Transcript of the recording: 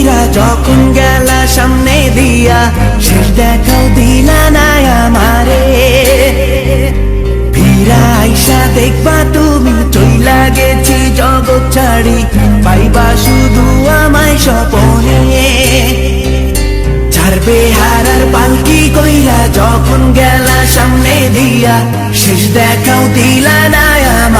কইরা যখন গেলা সামনে দিয়া শেষ দেখাও দিলা না আমারে। ফিরা আইসা দেখবা তুমি চইলা গেছি জগৎ ছাড়ি, পাইবা শুধু আমায় স্বপনে। ছাড়বে হারার পালকি কইলা যখন গেলা সামনে দিয়া শেষ দেখাও দিলা না আমারে।